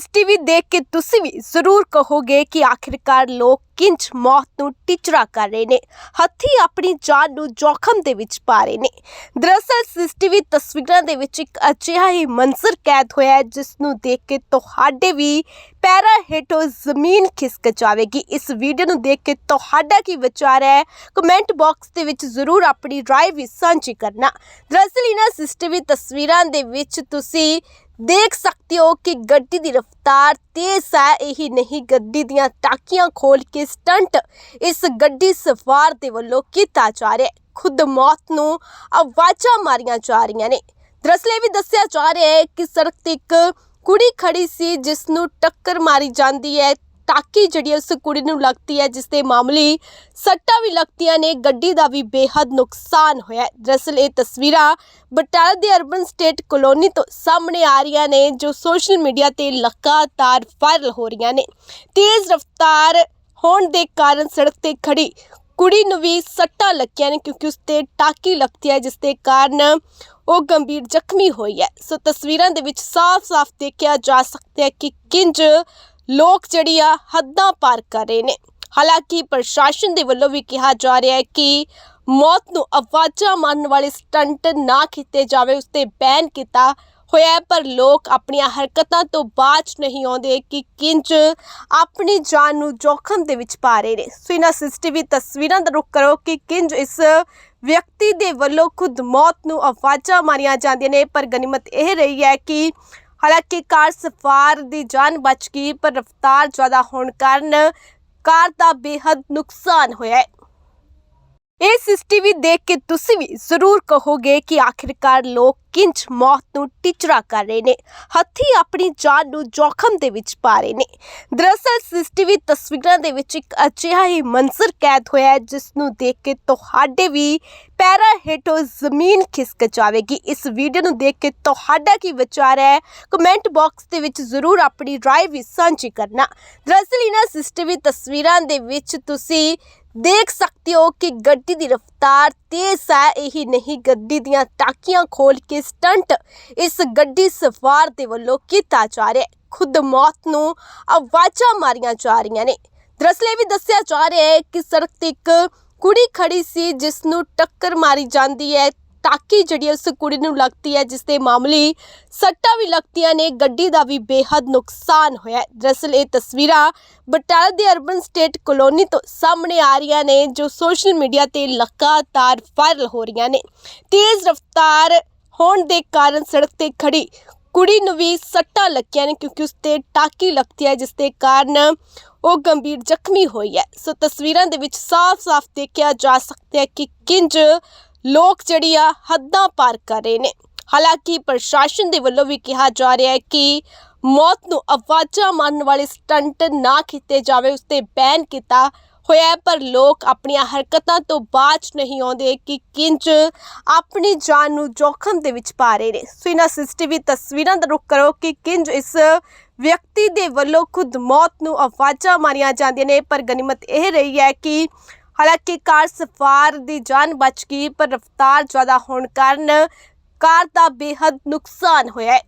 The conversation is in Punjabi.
ਸੀਸੀਟੀਵੀ ਦੇਖ ਕੇ ਤੁਸੀਂ ਵੀ ਜ਼ਰੂਰ ਕਹੋਗੇ ਕਿ ਆਖਿਰਕਾਰ ਲੋਕ ਕਿੰਜ ਮੌਤ ਨੂੰ ਟਿਚਰਾ ਕਰ ਰਹੇ ਨੇ। ਹੱਥੀ ਆਪਣੀ ਜਾਨ ਨੂੰ ਜ਼ੋਖਮ ਦੇ ਵਿੱਚ ਪਾ ਰਹੇ ਨੇ। ਦਰਅਸਲ ਸੀਸੀਟੀਵੀ ਤਸਵੀਰਾਂ ਦੇ ਵਿੱਚ ਇੱਕ ਅਜਿਹਾ ਹੀ ਮੰਜ਼ਰ ਕੈਦ ਹੋਇਆ ਹੈ, ਜਿਸ ਨੂੰ ਦੇਖ ਕੇ ਤੁਹਾਡੇ ਵੀ ਪੈਰਾਂ ਹੇਠੋਂ ਜ਼ਮੀਨ ਖਿਸਕ ਜਾਵੇਗੀ। ਇਸ ਵੀਡੀਓ ਨੂੰ ਦੇਖ ਕੇ ਤੁਹਾਡਾ ਕੀ ਵਿਚਾਰ ਹੈ? ਕਮੈਂਟ ਬਾਕਸ ਦੇ ਵਿੱਚ ਜ਼ਰੂਰ ਆਪਣੀ ਰਾਏ ਵੀ ਸਾਂਝੀ ਕਰਨਾ। ਦਰਅਸਲ ਇਹਨਾਂ ਸੀਸੀਟੀਵੀ ਤਸਵੀਰਾਂ ਦੇ ਵਿੱਚ ਤੁਸੀਂ ਦੇਖ ਸਕਦੇ ਹੋ ਕਿ ਗੱਡੀ ਦੀ ਰਫ਼ਤਾਰ ਤੇਜ਼ ਹੈ। ਇਹੀ ਨਹੀਂ, ਗੱਡੀ ਦੀਆਂ ਟਾਕੀਆਂ ਖੋਲ ਕੇ ਸਟੰਟ ਇਸ ਗੱਡੀ ਸਵਾਰ ਦੇ ਵੱਲੋਂ ਕੀਤਾ ਜਾ ਰਿਹਾ ਹੈ। ਖੁਦ ਮੌਤ ਨੂੰ ਆਵਾਜ਼ਾਂ ਮਾਰੀਆਂ ਜਾ ਰਹੀਆਂ ਨੇ। ਦਰਅਸਲ ਇਹ ਵੀ ਦੱਸਿਆ ਜਾ ਰਿਹਾ ਹੈ ਕਿ ਸੜਕ ਤੇ ਇੱਕ ਕੁੜੀ ਖੜੀ ਸੀ, ਜਿਸ ਨੂੰ ਟੱਕਰ ਮਾਰੀ ਜਾਂਦੀ ਹੈ। ਟਾਕੀ ਜਿਹੜੀ ਉਸ ਕੁੜੀ ਨੂੰ ਲੱਗਦੀ ਹੈ, ਜਿਸ ਦੇ ਮਾਮੂਲੀ ਸੱਟਾਂ ਵੀ ਲੱਗਦੀਆਂ ਨੇ। ਗੱਡੀ ਦਾ ਵੀ ਬੇਹੱਦ ਨੁਕਸਾਨ ਹੋਇਆ ਦਰਅਸਲ ਇਹ ਤਸਵੀਰਾਂ ਬਟਾਲਾ ਦੇ ਅਰਬਨ ਸਟੇਟ ਕਲੋਨੀ ਤੋਂ ਸਾਹਮਣੇ ਆ ਰਹੀਆਂ ਨੇ, ਜੋ ਸੋਸ਼ਲ ਮੀਡੀਆ ਤੇ ਲਗਾਤਾਰ ਵਾਇਰਲ ਹੋ ਰਹੀਆਂ ਨੇ। ਤੇਜ਼ ਰਫ਼ਤਾਰ ਹੋਣ ਦੇ ਕਾਰਨ ਸੜਕ ਤੇ ਖੜੀ ਕੁੜੀ ਨੂੰ ਵੀ ਸੱਟਾਂ ਲੱਗੀਆਂ ਨੇ ਕਿਉਂਕਿ ਉਸ ਤੇ ਟਾਕੀ ਲੱਗਦੀ ਹੈ, ਜਿਸ ਦੇ ਕਾਰਨ ਉਹ ਗੰਭੀਰ ਜ਼ਖਮੀ ਹੋਈ ਹੈ। ਸੋ ਤਸਵੀਰਾਂ ਦੇ ਵਿੱਚ ਸਾਫ਼-ਸਾਫ਼ ਦੇਖਿਆ ਜਾ ਸਕਦਾ ਹੈ ਕਿ ਕਿੰਜ ਲੋਕ ਜਿਹੜੀ ਆ ਹੱਦਾਂ ਪਾਰ ਕਰ ਰਹੇ ਨੇ। ਹਾਲਾਂਕਿ ਪ੍ਰਸ਼ਾਸਨ ਦੇ ਵੱਲੋਂ ਵੀ ਕਿਹਾ ਜਾ ਰਿਹਾ ਹੈ ਕਿ ਮੌਤ ਨੂੰ ਆਵਾਜ਼ਾਂ ਮਾਰਨ ਵਾਲੇ ਸਟੰਟ ਨਾ ਕੀਤੇ ਜਾਵੇ, ਉਸ ਤੇ ਬੈਨ ਕੀਤਾ ਹੋਇਆ ਪਰ ਲੋਕ ਆਪਣੀਆਂ ਹਰਕਤਾਂ ਤੋਂ ਬਾਜ ਨਹੀਂ ਆਉਂਦੇ ਕਿ ਕਿੰਜ ਆਪਣੀ ਜਾਨ ਨੂੰ ਜੋਖਮ ਦੇ ਵਿੱਚ ਪਾ ਰਹੇ ਨੇ। ਸੋ ਇਹਨਾਂ ਸੀਸੀਟੀਵੀ ਤਸਵੀਰਾਂ ਦਾ ਰੁਖ ਕਰੋ ਕਿ ਕਿੰਜ ਇਸ ਵਿਅਕਤੀ ਦੇ ਵੱਲੋਂ ਖੁਦ ਮੌਤ ਨੂੰ ਆਵਾਜ਼ਾਂ ਮਾਰੀਆਂ ਜਾਂਦੀਆਂ ਨੇ। ਪਰ ਗਨੀਮਤ ਇਹ ਰਹੀ ਹੈ ਕਿ ਹਾਲਾਂਕਿ ਕਾਰ ਸਫਾਰ ਦੀ ਜਾਨ ਬਚ ਗਈ, ਪਰ ਰਫ਼ਤਾਰ ਜ਼ਿਆਦਾ ਹੋਣ ਕਾਰਨ ਕਾਰ ਦਾ ਬੇਹੱਦ ਨੁਕਸਾਨ ਹੋਇਆ ਹੈ। ਇਹ ਸੀਸੀਟੀਵੀ ਦੇਖ ਕੇ ਤੁਸੀਂ ਵੀ ਜ਼ਰੂਰ ਕਹੋਗੇ ਕਿ ਆਖਿਰਕਾਰ ਲੋਕ ਕਿੰਜ ਮੌਤ ਨੂੰ ਟਿਚਰਾ ਕਰ ਰਹੇ ਨੇ, ਹੱਥੀ ਆਪਣੀ ਜਾਨ ਨੂੰ ਜ਼ੋਖਮ ਦੇ ਵਿੱਚ ਪਾ ਰਹੇ ਨੇ। ਦਰਅਸਲ ਸੀਸੀਟੀਵੀ ਤਸਵੀਰਾਂ ਦੇ ਵਿੱਚ ਇੱਕ ਅਜਿਹਾ ਹੀ ਮੰਜ਼ਰ ਕੈਦ ਹੋਇਆ ਹੈ, ਜਿਸ ਨੂੰ ਦੇਖ ਕੇ ਤੁਹਾਡੇ ਵੀ ਪੈਰਾਂ ਹੇਠੋਂ ਜ਼ਮੀਨ ਖਿਸਕ ਜਾਵੇਗੀ। ਇਸ ਵੀਡੀਓ ਨੂੰ ਦੇਖ ਕੇ ਤੁਹਾਡਾ ਕੀ ਵਿਚਾਰ ਹੈ? ਕਮੈਂਟ ਬਾਕਸ ਦੇ ਵਿੱਚ ਜ਼ਰੂਰ ਆਪਣੀ ਰਾਏ ਵੀ ਸਾਂਝੀ ਕਰਨਾ। ਦਰਅਸਲ ਇਹਨਾਂ ਸੀਸੀਟੀਵੀ ਤਸਵੀਰਾਂ ਦੇ ਵਿੱਚ ਤੁਸੀਂ ਦੇਖ ਸਕਦੇ ਹੋ ਕਿ ਗੱਡੀ ਦੀ ਰਫ਼ਤਾਰ ਤੇਜ਼ ਹੈ ਇਹੀ ਨਹੀਂ ਗੱਡੀ ਦੀਆਂ ਟਾਕੀਆਂ ਖੋਲ ਕੇ ਸਟੰਟ ਇਸ ਗੱਡੀ ਸਵਾਰ ਦੇ ਵੱਲੋਂ ਕੀਤਾ ਜਾ ਰਿਹਾ ਹੈ। ਖੁਦ ਮੌਤ ਨੂੰ ਆਵਾਜ਼ਾਂ ਮਾਰੀਆਂ ਜਾ ਰਹੀਆਂ ਨੇ। ਦਰਅਸਲ ਇਹ ਵੀ ਦੱਸਿਆ ਜਾ ਰਿਹਾ ਹੈ ਕਿ ਸੜਕ ਤੇ ਇੱਕ ਕੁੜੀ ਖੜੀ ਸੀ ਜਿਸ ਨੂੰ ਟੱਕਰ ਮਾਰੀ ਜਾਂਦੀ ਹੈ। ਟਾਕੀ ਜਿਹੜੀ ਹੈ ਉਸ ਕੁੜੀ ਨੂੰ ਲੱਗਦੀ ਹੈ ਜਿਸ ਦੇ ਮਾਮੂਲੀ ਸੱਟਾਂ ਵੀ ਲੱਗਦੀਆਂ ਨੇ, ਗੱਡੀ ਦਾ ਵੀ ਬੇਹੱਦ ਨੁਕਸਾਨ ਹੋਇਆ ਹੈ। ਦਰਅਸਲ ਇਹ ਤਸਵੀਰਾਂ ਬਟਾਲਾ ਦੇ ਅਰਬਨ ਸਟੇਟ ਕਲੋਨੀ ਤੋਂ ਸਾਹਮਣੇ ਆ ਰਹੀਆਂ ਨੇ, ਜੋ ਸੋਸ਼ਲ ਮੀਡੀਆ ਤੇ ਲਗਾਤਾਰ ਵਾਇਰਲ ਹੋ ਰਹੀਆਂ ਨੇ। ਤੇਜ਼ ਰਫ਼ਤਾਰ ਹੋਣ ਦੇ ਕਾਰਨ ਸੜਕ ਤੇ ਖੜੀ ਕੁੜੀ ਨੂੰ ਵੀ ਸੱਟਾਂ ਲੱਗੀਆਂ ਨੇ, ਕਿਉਂਕਿ ਉਸ ਤੇ ਟਾਕੀ ਲੱਗਦੀ ਹੈ ਜਿਸ ਦੇ ਕਾਰਨ ਉਹ ਗੰਭੀਰ ਜ਼ਖਮੀ ਹੋਈ ਹੈ। ਸੋ ਤਸਵੀਰਾਂ ਦੇ ਵਿੱਚ ਸਾਫ਼-ਸਾਫ਼ ਦੇਖਿਆ ਜਾ ਸਕਦਾ ਹੈ ਕਿ ਕਿੰਜ ਲੋਕ ਜਿਹੜੀ ਆ ਹੱਦਾਂ ਪਾਰ ਕਰ ਰਹੇ ਨੇ। ਹਾਲਾਂਕਿ ਪ੍ਰਸ਼ਾਸਨ ਦੇ ਵੱਲੋਂ ਵੀ ਕਿਹਾ ਜਾ ਰਿਹਾ ਹੈ ਕਿ ਮੌਤ ਨੂੰ ਆਵਾਜ਼ਾਂ ਮਾਰਨ ਵਾਲੇ ਸਟੰਟ ਨਾ ਕੀਤੇ ਜਾਵੇ ਉਸ ਤੇ ਬੈਨ ਕੀਤਾ ਹੋਇਆ ਪਰ ਲੋਕ ਆਪਣੀਆਂ ਹਰਕਤਾਂ ਤੋਂ ਬਾਜ ਨਹੀਂ ਆਉਂਦੇ ਕਿ ਕਿੰਜ ਆਪਣੀ ਜਾਨ ਨੂੰ ਜੋਖਮ ਦੇ ਵਿੱਚ ਪਾ ਰਹੇ ਨੇ। ਸੋ ਇਹਨਾਂ ਸੀਸੀਟੀਵੀ ਤਸਵੀਰਾਂ ਦਾ ਰੁਖ ਕਰੋ ਕਿ ਕਿੰਜ ਇਸ ਵਿਅਕਤੀ ਦੇ ਵੱਲੋਂ ਖੁਦ ਮੌਤ ਨੂੰ ਆਵਾਜ਼ਾਂ ਮਾਰੀਆਂ ਜਾਂਦੀਆਂ ਨੇ, ਪਰ ਗਨੀਮਤ ਇਹ ਰਹੀ ਹੈ ਕਿ ਹਾਲਾਂਕਿ ਕਾਰ ਸਵਾਰ ਦੀ ਜਾਨ ਬਚ ਗਈ, ਪਰ ਰਫ਼ਤਾਰ ਜ਼ਿਆਦਾ ਹੋਣ ਕਾਰਨ ਕਾਰ ਦਾ ਬੇਹੱਦ ਨੁਕਸਾਨ ਹੋਇਆ ਹੈ।